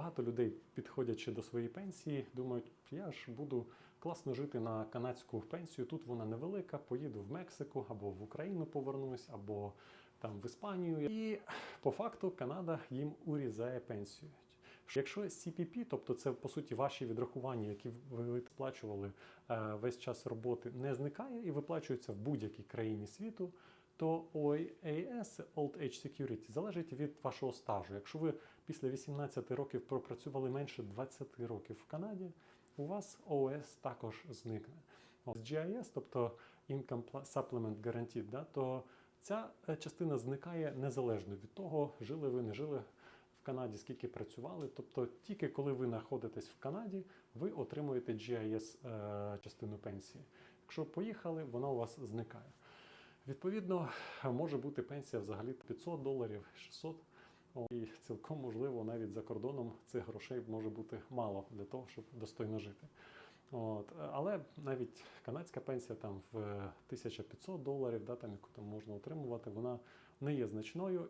Багато людей, підходячи до своєї пенсії, думають, я ж буду класно жити на канадську пенсію. Тут вона невелика, поїду в Мексику або в Україну повернусь, або там в Іспанію. І по факту Канада їм урізає пенсію. Якщо CPP, тобто це по суті ваші відрахування, які ви сплачували е, весь час роботи, не зникає і виплачується в будь-якій країні світу, то OAS, Old Age Security, залежить від вашого стажу. Якщо ви після 18 років пропрацювали менше 20 років в Канаді, у вас OS також зникне. З GIS, тобто Income Supplement Guaranteed, да, то ця е, частина зникає незалежно від того, жили ви, не жили в Канаді, скільки працювали. Тобто, тільки коли ви знаходитесь в Канаді, ви отримуєте GIS е, частину пенсії. Якщо поїхали, вона у вас зникає. Відповідно, може бути пенсія взагалі 500 доларів, 600. І цілком можливо, навіть за кордоном цих грошей може бути мало для того, щоб достойно жити. От. Але навіть канадська пенсія там в 1500 доларів, да, там, яку там можна отримувати, вона не є значною.